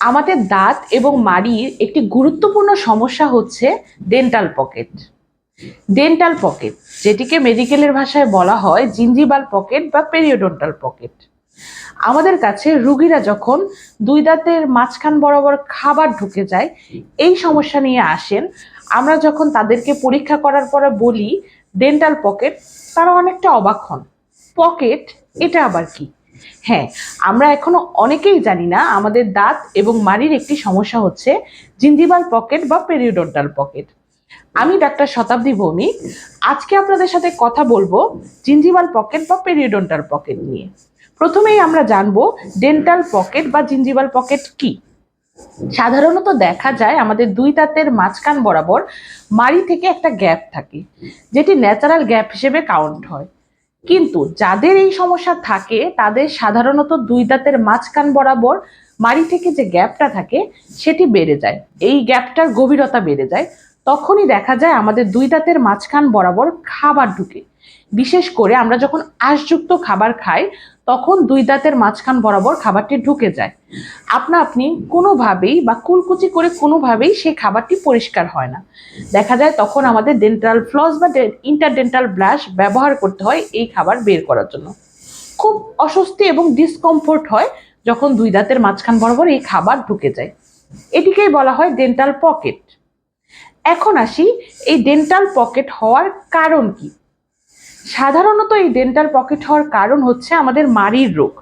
আমাদের দাঁত এবং মাড়ির একটি গুরুত্বপূর্ণ সমস্যা হচ্ছে ডেন্টাল পকেট ডেন্টাল পকেট যেটিকে মেডিকেলের ভাষায় বলা হয় জিঞ্জিবাল পকেট বা পেরিওডন্টাল পকেট আমাদের কাছে রুগীরা যখন দুই দাঁতের মাঝখান বরাবর খাবার ঢুকে যায়, এই সমস্যা নিয়ে আসেন, আমরা যখন তাদেরকে পরীক্ষা করার পরে বলি ডেন্টাল পকেট তারা অনেকটা অবাক হন। পকেট এটা আবার কি? হ্যাঁ আমরা এখনও অনেকেই জানি না আমাদের দাঁত এবং মাড়ির একটি সমস্যা হচ্ছে জিঞ্জিবাল পকেট বা পেরিওডন্টাল পকেট। আমি ডাক্তার শতাব্দী ভৌমিক, আজকে আপনাদের সাথে কথা বলব জিঞ্জিবাল পকেট বা পেরিওডন্টাল পকেট নিয়ে। প্রথমেই আমরা জানব ডেন্টাল পকেট বা জিঞ্জিবাল পকেট কি? সাধারণত দেখা যায় আমাদের দুই দাঁতের মাঝখান বরাবর মাড়ি থেকে একটা গ্যাপ থাকে, যেটি ন্যাচারাল গ্যাপ হিসেবে কাউন্ট হয়। কিন্তু যাদের এই সমস্যা থাকে, তাদের সাধারণত দুই দাঁতের মাঝখান বরাবর মাড়ি থেকে যে গ্যাপটা থাকে, সেটি বেড়ে যায়। এই গ্যাপটার গভীরতা বেড়ে যায়। তখনই দেখা যায় আমাদের দুই দাঁতের মাঝখান বরাবর খাবার ঢুকে। বিশেষ করে আমরা যখন আঁশযুক্ত খাবার খাই, তখন দুই দাঁতের মাঝখান বরাবর খাবারটি ঢুকে যায়। আপনা আপনি কোনোভাবেই বা কুলকুচি করে কোনোভাবেই সেই খাবারটি পরিষ্কার হয় না। দেখা যায় তখন আমাদের ডেন্টাল ফ্লস বা ইন্টারডেন্টাল ব্রাশ ব্যবহার করতে হয় এই খাবার বের করার জন্য। খুব অস্বস্তি এবং ডিসকমফোর্ট হয় যখন দুই দাঁতের মাঝখান বরাবর এই খাবার ঢুকে যায়। এটিকেই বলা হয় ডেন্টাল পকেট এখন আসি এই ডেন্টাল পকেট হওয়ার কারণ কি। সাধারণত এই ডেন্টাল পকেট হওয়ার কারণ হচ্ছে আমাদের মাড়ির রোগ।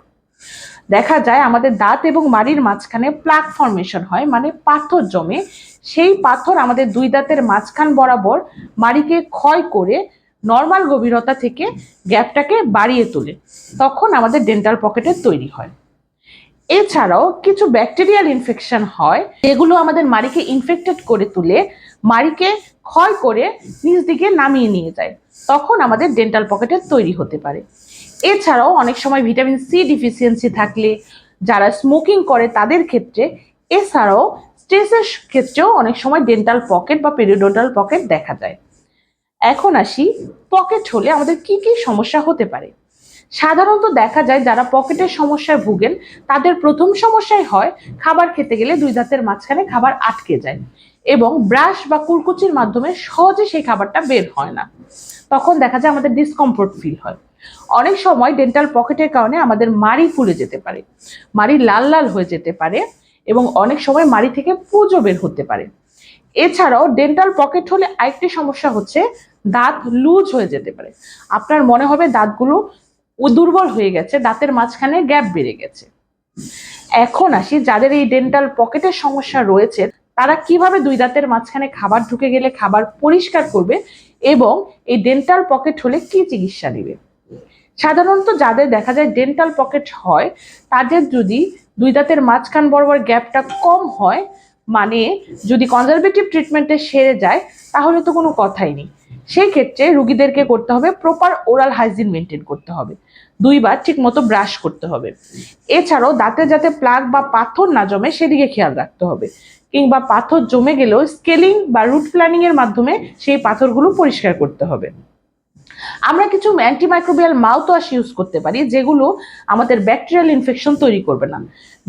দেখা যায় আমাদের দাঁত এবং মাড়ির মাঝখানে প্লাক ফর্মেশন হয় মানে পাথর জমে। সেই পাথর আমাদের দুই দাঁতের মাঝখান বরাবর মাড়িকে ক্ষয় করে নর্মাল গভীরতা থেকে গ্যাপটাকে বাড়িয়ে তোলে। তখন আমাদের ডেন্টাল পকেটের তৈরি হয়। এছাড়াও কিছু ব্যাকটেরিয়াল ইনফেকশন হয়, যেগুলো আমাদের মাড়িকে ইনফেক্টেড করে তুলে মাড়িকে ক্ষয় করে নিচ দিকে নামিয়ে নিয়ে যায়। তখন আমাদের ডেন্টাল পকেটের তৈরি হতে পারে। এছাড়াও অনেক সময় ভিটামিন সি ডিফিসিয়েন্সি থাকলে যারা স্মোকিং করে তাদের ক্ষেত্রে এছাড়াও স্ট্রেসের ক্ষেত্রেও অনেক সময় ডেন্টাল পকেট বা পেরিওডন্টাল পকেট দেখা যায়। এখন আসি পকেট হলে আমাদের কি কি সমস্যা হতে পারে? সাধারণত দেখা যায় যারা পকেটের সমস্যায় ভুগেন, তাদের প্রথম সমস্যাই হয় খাবার খেতে গেলে দুই দাঁতের মাঝখানে খাবার আটকে যায় এবং ব্রাশ বা কুলকুচির মাধ্যমে সহজে সেই খাবারটা বের হয় না। তখন দেখা যায় আমাদের ডিসকমফোর্ট ফিল হয়। অনেক সময় ডেন্টাল পকেটের কারণে আমাদের মাড়ি ফুলে যেতে পারে, মাড়ি লাল লাল হয়ে যেতে পারে এবং অনেক সময় মাড়ি থেকে পুজো বের হতে পারে। এছাড়াও ডেন্টাল পকেট হলে আরেকটি সমস্যা হচ্ছে দাঁত লুজ হয়ে যেতে পারে। আপনার মনে হবে দাঁতগুলো দুর্বল হয়ে গেছে, দাঁতের মাঝখানে গ্যাপ বেড়ে গেছে। এখন আসি যাদের এই ডেন্টাল পকেটের সমস্যা রয়েছে, তারা কীভাবে দুই দাঁতের মাঝখানে খাবার ঢুকে গেলে খাবার পরিষ্কার করবে এবং এই ডেন্টাল পকেট হলে কি চিকিৎসা নেবে সাধারণত যাদের দেখা যায় ডেন্টাল পকেট হয়, তাদের যদি দুই দাঁতের মাঝখান বরাবর গ্যাপটা কম হয় মানে যদি কনজারভেটিভ ট্রিটমেন্টে সেরে যায়, তাহলে তো কোনো কথাই নেই। সেই ক্ষেত্রে রুগীদেরকে করতে হবে প্রপার ওরাল হাইজিন মেনটেন করতে হবে। দুইবার ঠিক মতো ব্রাশ করতে হবে। এছাড়াও দাঁতে যাতে প্লাগ বা পাথর না জমে সেদিকে খেয়াল রাখতে হবে। কিংবা পাথর জমে গেলেও স্কেলিং বা রুট প্ল্যানিংয়ের মাধ্যমে সেই পাথরগুলো পরিষ্কার করতে হবে। আমরা কিছু অ্যান্টিমাইক্রোবিয়াল মাউথ ওয়াশ ইউজ করতে পারি, যেগুলো আমাদের ব্যাকটেরিয়াল ইনফেকশন তৈরি করবে না।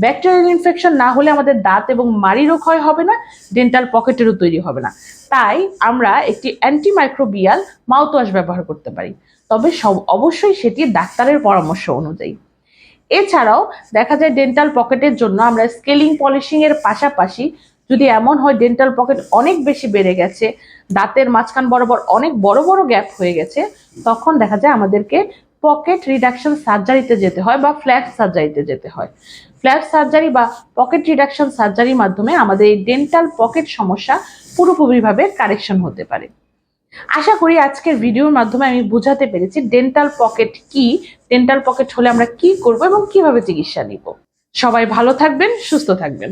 ব্যাকটেরিয়াল ইনফেকশন না হলে আমাদের দাঁত এবং মাড়িরও ক্ষয় হবে না ডেন্টাল পকেটেরও তৈরি হবে না। তাই আমরা একটি অ্যান্টিমাইক্রোবিয়াল মাউথ ওয়াশ ব্যবহার করতে পারি। তবে সব, অবশ্যই সেটি ডাক্তারের পরামর্শ অনুযায়ী। এছাড়াও দেখা যায় ডেন্টাল পকেটের জন্য আমরা স্কেলিং পলিশিংয়ের পাশাপাশি যদি এমন হয় ডেন্টাল পকেট অনেক বেশি বেড়ে গেছে, দাঁতের মাঝখান বরাবর অনেক বড় বড় গ্যাপ হয়ে গেছে, তখন দেখা যায় আমাদেরকে পকেট রিডাকশন সার্জারিতে যেতে হয় বা ফ্ল্যাট সার্জারিতে যেতে হয়। ফ্ল্যাট সার্জারি বা পকেট রিডাকশন সার্জারির মাধ্যমে আমাদের এই ডেন্টাল পকেট সমস্যা পুরোপুরিভাবে কারেকশন হতে পারে। আশা করি আজকের ভিডিওর মাধ্যমে আমি বোঝাতে পেরেছি ডেন্টাল পকেট কি ডেন্টাল পকেট হলে আমরা কি করব এবং কীভাবে চিকিৎসা নিব। সবাই ভালো থাকবেন, সুস্থ থাকবেন।